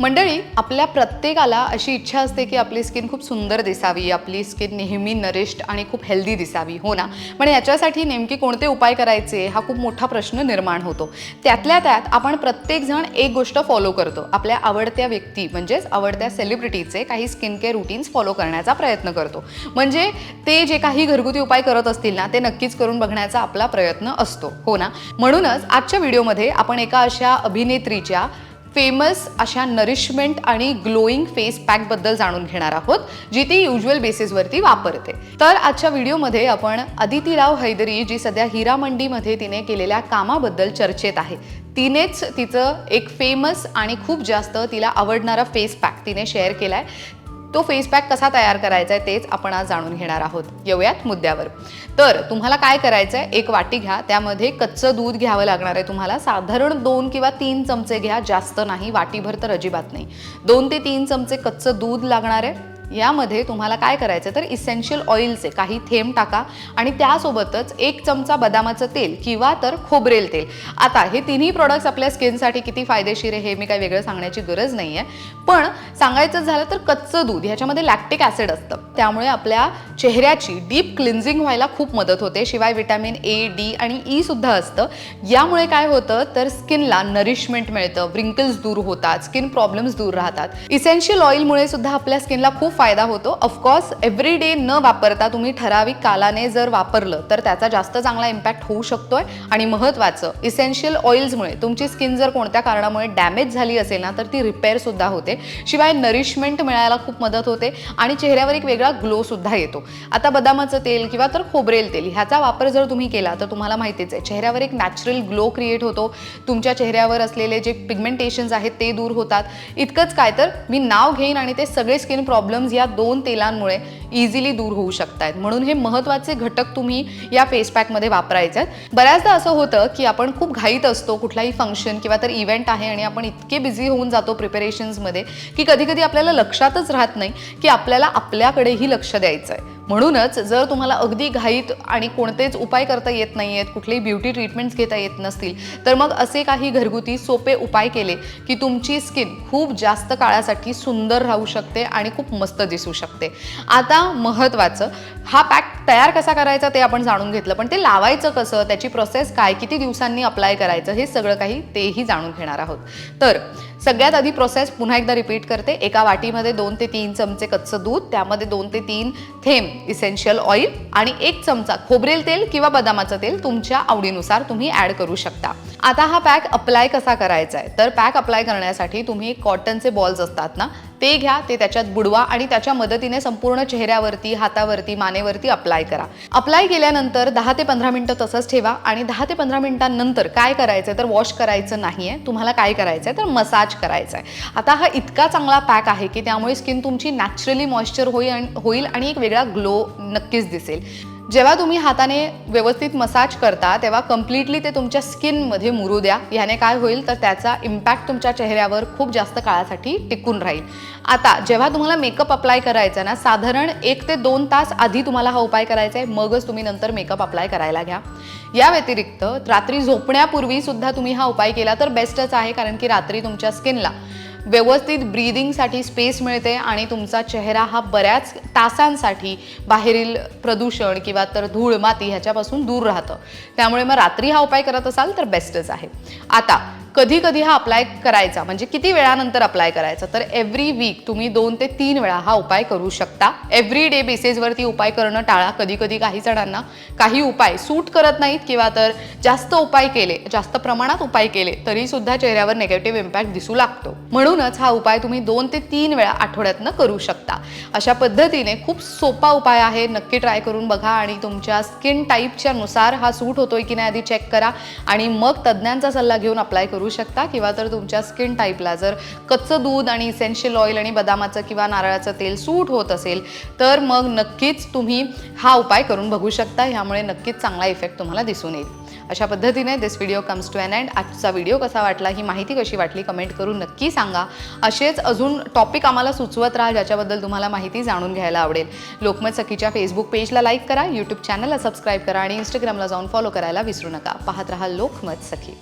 मंडळी आपल्या प्रत्येकाला अशी इच्छा असते की आपली स्किन खूप सुंदर दिसावी आपली स्किन नेहमी नरिष्ट आणि खूप हेल्दी दिसावी हो ना? पण याच्यासाठी नेमकी कोणते उपाय करायचे हा खूप मोठा प्रश्न निर्माण होतो. त्यातल्या त्यात आपण प्रत्येकजण एक गोष्ट फॉलो करतो. आपल्या आवडत्या व्यक्ती म्हणजेच आवडत्या सेलिब्रिटीचे काही स्किन केअर रुटीन्स फॉलो करण्याचा प्रयत्न करतो. म्हणजे ते जे काही घरगुती उपाय करत असतील ना ते नक्कीच करून बघण्याचा आपला प्रयत्न असतो हो ना? म्हणूनच आजच्या व्हिडिओमध्ये आपण एका अशा अभिनेत्रीच्या फेमस अशा नरिशमेंट आणि ग्लोईंग फेस पॅकबद्दल जाणून घेणार आहोत जी ती युजल बेसिसवरती वापरते. तर आजच्या व्हिडिओमध्ये आपण अदिती राव हैदरी जी सध्या हिरा मंडीमध्ये तिने केलेल्या कामाबद्दल चर्चेत आहे. तिनेच तिचं एक फेमस आणि खूप जास्त तिला आवडणारा फेस पॅक तिने शेअर केलाय. तो फेस पॅक कसा तयार करायचा आहे तेच आपण आज जाणून घेणार आहोत. येऊयात मुद्द्यावर. तर तुम्हाला काय करायचं आहे एक वाटी घ्या त्यामध्ये कच्चं दूध घ्यावं लागणार आहे तुम्हाला. साधारण दोन किंवा तीन चमचे घ्या जास्त नाही वाटीभर तर अजिबात नाही. दोन ते तीन चमचे कच्चं दूध लागणार आहे. यामध्ये तुम्हाला काय करायचं तर इसेन्शियल ऑइलचे काही थेंब टाका आणि त्यासोबतच एक चमचा बदामाचं तेल किंवा तर खोबरेल तेल. आता हे तिन्ही प्रोडक्ट्स आपल्या स्किनसाठी किती फायदेशीर आहे हे मी काही वेगळं सांगण्याची गरज नाही आहे पण सांगायचं झालं तर कच्चं दूध ह्याच्यामध्ये लॅक्टिक ॲसिड असतं. त्यामुळे आपल्या चेहऱ्याची डीप क्लिन्झिंग व्हायला खूप मदत होते. शिवाय विटॅमिन ए डी आणि ई सुद्धा असतं. यामुळे काय होतं? तर स्किनला नरिशमेंट मिळतं. व्रिंकल्स दूर होतात. स्किन प्रॉब्लेम्स दूर राहतात. इसेन्शियल ऑइलमुळे सुद्धा आपल्या स्किनला खूप फायदा होतो. ऑफकोर्स एव्हरी डे न वापरता तुम्ही ठराविक कालाने जर वापरलं तर त्याचा जास्त चांगला इम्पॅक्ट होऊ शकतोय. आणि महत्त्वाचं इसेन्शियल ऑइल्समुळे तुमची स्किन जर कोणत्या कारणामुळे डॅमेज झाली असेल ना तर ती रिपेअर सुद्धा होते. शिवाय नरिशमेंट मिळायला खूप मदत होते आणि चेहऱ्यावर एक वेगळा ग्लो सुद्धा येतो. आता बदामाचं तेल किंवा तर खोबरेल तेल ह्याचा वापर जर तुम्ही केला तर तुम्हाला माहितीच आहे चेहऱ्यावर एक नॅचरल ग्लो क्रिएट होतो. तुमच्या चेहऱ्यावर असलेले जे पिगमेंटेशन्स आहेत ते दूर होतात. इतकंच काय तर मी नाव घेईन आणि ते सगळे स्किन प्रॉब्लेम प्रॉब्लेम्स या दोन तेलांमुळे इझिली दूर होऊ शकतात म्हणून हे महत्त्वाचे घटक तुम्ही या फेस पॅकमध्ये वापरायचे आहेत बऱ्याचदा असं होतं की आपण खूप घाईत असतो कुठलाही फंक्शन किंवा तर इव्हेंट आहे आणि आपण इतके बिझी होऊन जातो प्रिपरेशन्समध्ये की कधी कधी आपल्याला लक्षातच राहत नाही की आपल्याला आपल्याकडेही लक्ष द्यायचं आहे म्हणूनच जर तुम्हाला अगदी घाईत आणि कोणतेच उपाय करता येत नाही आहेत कुठलेही ब्युटी ट्रीटमेंट्स घेता येत नसतील तर मग असे काही घरगुती सोपे उपाय केले की तुमची स्किन खूप जास्त काळासाठी सुंदर राहू शकते आणि खूप मस्त दिसू शकते. आता महत्त्वाचं हा पॅक तयार कसा करायचा ते आपण जाणून घेतलं पण ते लावायचं कसं त्याची प्रोसेस काय किती दिवसांनी अप्लाय करायचं हे सगळं काही तेही जाणून घेणार आहोत. तर सगळ्यात आधी प्रोसेस पुन्हा एकदा रिपीट करते. एका वाटीमध्ये दोन ते तीन चमचे कच्चं दूध त्यामध्ये दोन ते तीन थेंब इसेन्शियल ऑइल आणि एक चमचा खोबरेल तेल किंवा बदामाचं तेल तुमच्या आवडीनुसार तुम्ही ॲड करू शकता. आता हा पॅक अप्लाय कसा करायचा आहे तर पॅक अप्लाय करण्यासाठी तुम्ही कॉटनचे बॉल्स असतात ना ते घ्या ते त्याच्यात बुडवा आणि त्याच्या मदतीने संपूर्ण चेहऱ्यावरती हातावरती मानेवरती अप्लाय करा. अप्लाय केल्यानंतर दहा ते पंधरा मिनटं तसंच ठेवा आणि दहा ते पंधरा मिनिटांनंतर काय करायचं तर वॉश करायचं नाही आहे तुम्हाला काय करायचं आहे तर मसाज करायचा आहे आता हा इतका चांगला पॅक आहे की त्यामुळे स्किन तुमची नॅचरली मॉइश्चर होईल होईल आणि एक वेगळा ग्लो नक्कीच दिसेल. जेव्हा तुम्ही हाताने व्यवस्थित मसाज करता तेव्हा कम्प्लिटली ते तुमच्या स्किनमध्ये मुरू द्या. याने काय होईल? तर त्याचा इम्पॅक्ट तुमच्या चेहऱ्यावर खूप जास्त काळासाठी टिकून राहील. आता जेव्हा तुम्हाला मेकअप अप्लाय करायचा ना साधारण एक ते दोन तास आधी तुम्हाला हा उपाय करायचा आहे. मगच तुम्ही नंतर मेकअप अप्लाय करायला घ्या. या व्यतिरिक्त रात्री झोपण्यापूर्वी सुद्धा तुम्ही हा उपाय केला तर बेस्टच आहे. कारण की रात्री तुमच्या स्किनला व्यवस्थित ब्रीदिंगसाठी स्पेस मिळते आणि तुमचा चेहरा हा बऱ्याच तासांसाठी बाहेरील प्रदूषण किंवा तर धूळ माती ह्याच्यापासून दूर राहतं. त्यामुळे मग रात्री हा उपाय करत असाल तर बेस्टच आहे. आता कधी कधी हा अप्लाय करायचा. म्हणजे किती वेळानंतर अप्लाय करायचा? तर एव्हरी वीक तुम्ही दोन ते तीन वेळा हा उपाय करू शकता. एव्हरी डे बेसिसवरती उपाय करणं टाळा. कधी कधी काही जणांना काही उपाय सूट करत नाहीत किंवा तर जास्त उपाय केले जास्त प्रमाणात उपाय केले तरी सुद्धा चेहऱ्यावर निगेटिव्ह इम्पॅक्ट दिसू लागतो. म्हणूनच हा उपाय तुम्ही दोन ते तीन वेळा आठवड्यातनं करू शकता. अशा पद्धतीने खूप सोपा उपाय आहे. नक्की ट्राय करून बघा आणि तुमच्या स्किन टाईपच्या नुसार हा सूट होतोय की नाही आधी चेक करा. आणि मग तज्ज्ञांचा सल्ला घेऊन अप्लाय करू शकता किंवा तर तुमच्या स्किन टाईपला जर कच्चं दूध आणि इसेन्शियल ऑइल आणि बदामाचं किंवा नारळाचं तेल सूट होत असेल तर मग नक्कीच तुम्ही हा उपाय करून बघू शकता. ह्यामुळे नक्कीच चांगला इफेक्ट तुम्हाला दिसून येईल. अशा पद्धतीने this video comes to an end आजचा व्हिडिओ कसा वाटला ही माहिती कशी वाटली कमेंट करून नक्की सांगा. असेच अजून टॉपिक आम्हाला सुचवत राहा ज्याच्याबद्दल तुम्हाला माहिती जाणून घ्यायला आवडेल. लोकमत सखीच्या फेसबुक पेजला लाईक करा यूट्यूब चॅनलला सबस्क्राईब करा आणि इंस्टाग्रामला जाऊन फॉलो करायला विसरू नका. पाहत राहा लोकमत सखी.